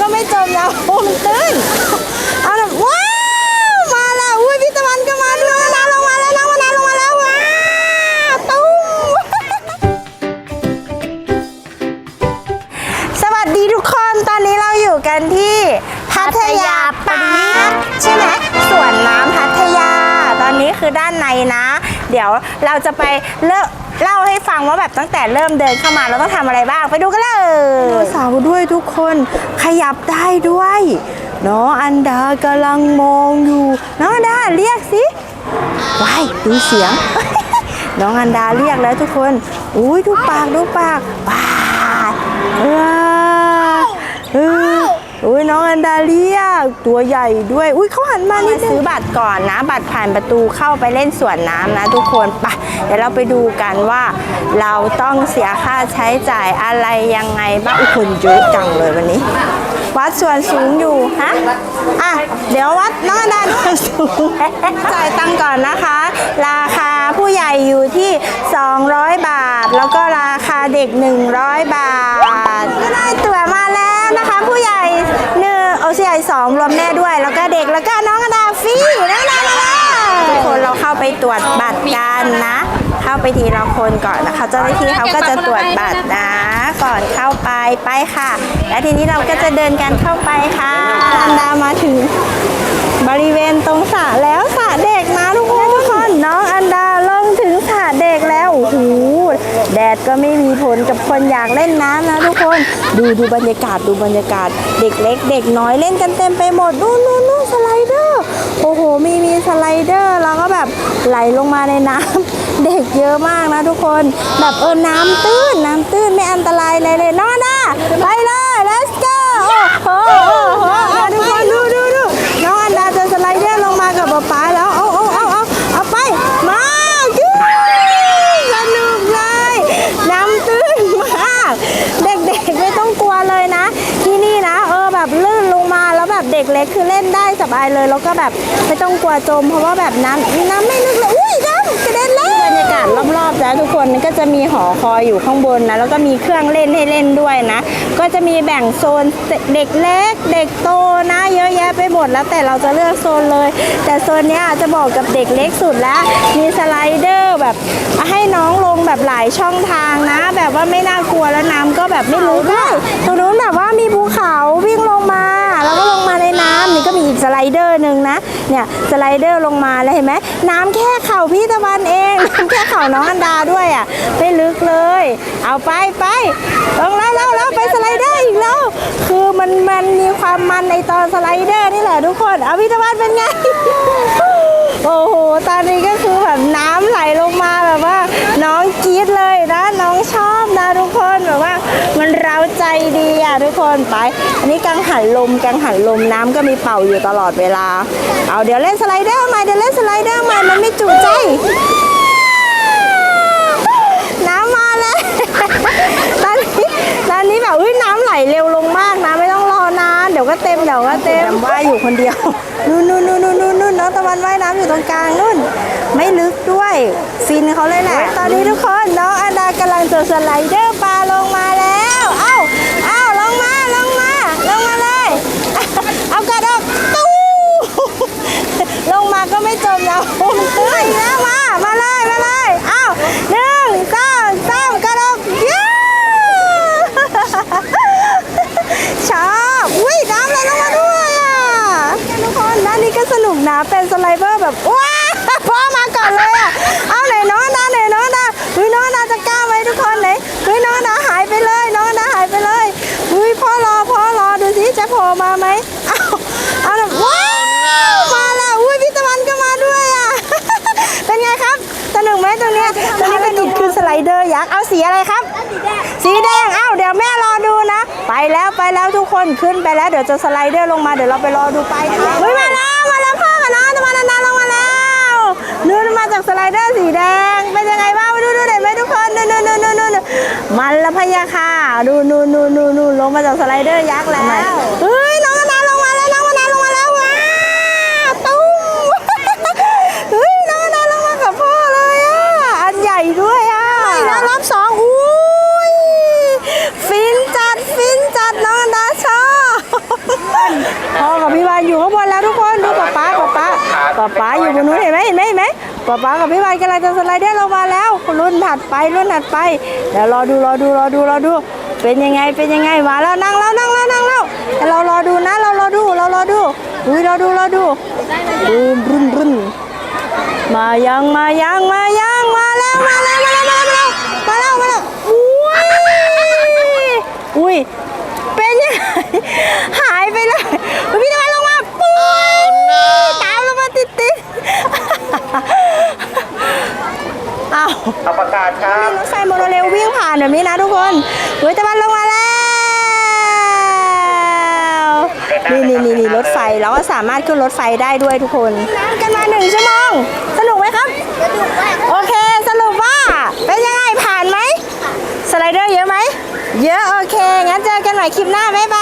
ก็ไม่จมนะโอ้มันตื้นเอาละว้าวมาแล้วอุ้ยพี่ตะวันก็มาด้วยน้ำลงมาแล้วน้ำมาน้ำลงมาแล้วว้าวตุ้มสวัสดีทุกคนตอนนี้เราอยู่กันที่พัทยาปาร์คใช่ไหมสวนน้ำพัทยา ตอนนี้คือด้านในนะ เดี๋ยวเราจะไปเล่าเล่าให้ฟังว่าแบบตั้งแต่เริ่มเดินเข้ามาเราต้องทำอะไรบ้างไปดูกันเลยสาวด้วยทุกคนขยับได้ด้วยน้องอันดากำลังมองอยู่ น้องอันดาเรียกสิว้ายดูเสียง น้องอันดาเรียกแล้วทุกคนอุ้ยดูปากดูปากว้ายว้าเออ อุ้ยน้องอันดาเรียตัวใหญ่ด้วย อุ้ยเขาหันมานี่ซื้อบัตรก่อนนะ บัตรผ่านประตูเข้าไปเล่นสวนน้ำนะทุกคนไปะเดี๋ยวเราไปดูกันว่าเราต้องเสียค่าใช้จ่ายอะไรยังไงบ้างอุยคนเยอะจังเลยวันนี้ วัดส่วนสูงอยู่ฮะอะเดี๋ยววัดน้องอันดาสูงจ่ายตังก่อนนะคะ ราคาผู้ใหญ่อยู่ที่ 200 บาท แล้วก็ราคาเด็ก 100 บาท ก็ได้ตั๋วมาแล้วนะคะ ผู้ใหญ่หนึ่งเอาผู้ใหญ่สองรวมแม่ด้วย แล้วก็เด็กแล้วก็น้องอดาฟรีน้องดามาแล้วทุกคนเราเข้าไปตรวจบัตรกันนะ เข้าไปทีละคนก่อนนะคะเจ้าหน้าที่เขาก็จะตรวจบัตรนะ ก่อนเข้าไปไปค่ะ แล้วทีนี้เราก็จะเดินกันเข้าไปค่ะอันดามาถึงบริเวณตรงสระแล้วสระเด็กนะทุกคนทุกคนน้องอันดาลงถึงสระเด็กแล้วโอ้โหแดดก็ไม่มีผลกับ คนอยากเล่นน้ำนะทุกคน ดูดูบรรยากาศดูบรรยากาศ เด็กเล็ก เด็กน้อยเล่นกันเต็มไปหมดนู่นนู่นนู่นสไลเดอร์โอ้โหมีมีสไลเดอร์แล้วก็แบบไหลลงมาในน้ำเด็กเยอะมากนะทุกคน แบบเออน้ำตื้นน้ำตื้นไม่อันตรายเลยน้องอันดาไปเลย let's go โอ้โหโอ้โหอะทุกคนดูดูดูน้องอันดาจะสไลเดอร์ลงมากับป๊าป๊าแล้ว เอาเอาเอาเอาเอาไป มายูสนุกเลย น้ำตื้นมาก เด็กๆไม่ต้องกลัวเลยนะ ที่นี่นะ เออแบบลื่นลงมาแล้วแบบเด็กเล็ก คือเล่นได้สบายเลย แล้วก็แบบไม่ต้องกลัวจม เพราะว่าแบบน้ำน้ำไม่ลึกเลยอุ้ยน้ำกระเด็นเลยบรรยากาศรอบๆนะทุกคนก็จะมีหอคอยอยู่ข้างบนนะแล้วก็มีเครื่องเล่นให้เล่นด้วยนะ ก็จะมีแบ่งโซนเด็กเล็ก เด็กโตนะ เยอะแยะไปหมดแล้วแต่เราจะเลือกโซนเลย แต่โซนนี้จะบอกกับเด็กเล็กสุดแล้ว มีสไลเดอร์แบบให้น้องลงแบบหลายช่องทางนะ แบบว่าไม่น่ากลัวแล้วน้ำก็แบบไม่ลึกด้วยตรงนู้นแบบว่ามีภูเขา เนี่ยสไลเดอร์ลงมาเลยเห็นไหมน้ำแค่เข่าพี่ตะวันเองน้ำแค่เข่าน้องอันดาด้วยอะไม่ลึกเลย เอาไปไปลงแล้วแล้วแล้วไปสไลเดอร์อีกแล้ว คือมันมันมีความมันในตอนสไลเดอร์นี่แหละทุกคน เอาพี่ตะวันเป็นไง โอ้โห ตอนนี้ก็คือแบบน้ำไหลลงมาแบบว่า น้องกรี๊ดเลยนะ น้องชอบนะทุกคนแบบว่า มันเร้าใจดีอะ ทุกคนไป อันนี้กังหันลมกังหันลมน้ำก็มีเป่าอยู่ตลอดเวลา เอาเดี๋ยวเล่นสไลเดอร์ใหม่เดี๋ยวเล่นสไลเดอร์ใหม่มันไม่จุใจ น้ำมาแล้ว ตอนนี้ตอนนี้แบบอุ้ยน้ำไหลเร็วลงมากนะไม่ต้องรอนานเดี๋ยวก็เต็มเดี๋ยวก็เต็มว่ายอยู่คนเดียวนู่นนู่นนู่นนู่นนู่นนู่นน้องตะวันว่ายน้ำอยู่ตรงกลางนู่น ไม่ลึกด้วยฟินเขาเลยแหละตอนนี้ทุกคนน้องอันดากำลังจะสไลเดอร์ปลาลงมาแล้ว เอ้าเอ้าลงมาลงมาลงมาเลย เอากระดกตู้ ลงมาก็ไม่จมแล้วมันตื้นแล้วมา มาเลย มาเลย เอ้าหนึ่งสองสามกระดกเย้ชอบอุ้ยน้ำไหลลงมาด้วยอะทุกคนด้านนี้ก็สนุกนะ เป็นสไลเดอร์แบบว้าพ่อมาก่อนเลยอะ เอาไหนน้องนะไหนน้องนะเฮ้ยน้องนะจะกล้าไหมทุกคนไหนเฮ้ยน้องนะหายไปเลย น้องนะหายไปเลยเฮ้ยพ่อรอพ่อรอดูสิจะโผล่ มาไหมเอาเอาแบบว้าวมาแล้วอุ้ยพี่ตะวันก็มาด้วยอะ เป็นไงครับสนุกไหมตรงเนี้ยตรงนี้เป็นอีกคือสไลเดอร์ยักษ์เอาสีอะไรครับ สีแดงเอ้าเดี๋ยวแม่รอดูนะ ไปแล้วไปแล้วทุกคนขึ้นไปแล้วเดี๋ยวจะสไลเดอร์ลงมาเดี๋ยวเราไปรอดูไปเฮ้ยมาแล้วมาแล้วพ่อกับน้องตะวันนานๆลงมาแล้วนู่นมาจากสไลเดอร์สีแดงเป็นยังไงบ้างมาดูดูหน่อยไหมทุกคนนู่นนู่นนู่นนู่นนู่นมันละพะยาค่ะดูนู่นนู่นนู่นนู่นลงมาจากสไลเดอร์ยักษ์แล้วเฮ้ยน้องนานลงมาแล้วน้องนานลงมาแล้วว้าวตุ้ม เฮ้ยน้องนานลงมากับพ่อเลยอะอันใหญ่ด้วยอะแล้วรอบสองอุ้ยฟินจัดฟินจัดน้องดาชอบ พ่อกับพี่วานอยู่ข้างบนแล้วทุกคนดูป๊าป๊าป๊าป๊าป๊าป๊าอยู่บนนู้นเห็นไหมเห็นไหมเห็นไหมป๊าป๊ากับพี่วานกำลังจะสไลเดอร์ลงมาแล้วรุ่นถัดไปรุ่นถัดไปเดี๋ยวรอดูรอดูรอดูรอดู เป็นยังไงเป็นยังไงมาแล้วนั่งแล้วนั่งแล้วนั่งแล้วเดี๋ยวเรารอดูนะเรารอดูเรารอดูอุ้ยรอดูรอดูรุ่นรุ่นรุ่นมายังมายังมายังมาแล้วมาแล้วมาแล้วมาแล้วมาแล้วมาแล้วอุ้ยอุ้ยเป็นยังไงหายไปเลยอุ๊ยพี่ตะวันลงมาปุ้ยตามลงมาติดติดๆอ้าว เอาประกาศครับ รถไฟโมโนเรลวิ่งผ่าน แบบนี้นะทุกคนเฮ้ยตะวันลงมาแล้วนี่นี่นี่นี่รถไฟเราก็สามารถขึ้นรถไฟได้ด้วยทุกคนนั่งกันมาหนึ่งชั่วโมงสนุกไหมครับโอเคสรุปว่าเป็นยังไงผ่านไหมสไลเดอร์เยอะไหมเยอะโอเคงั้นเจอกันใหม่คลิปหน้าบ๊ายบาย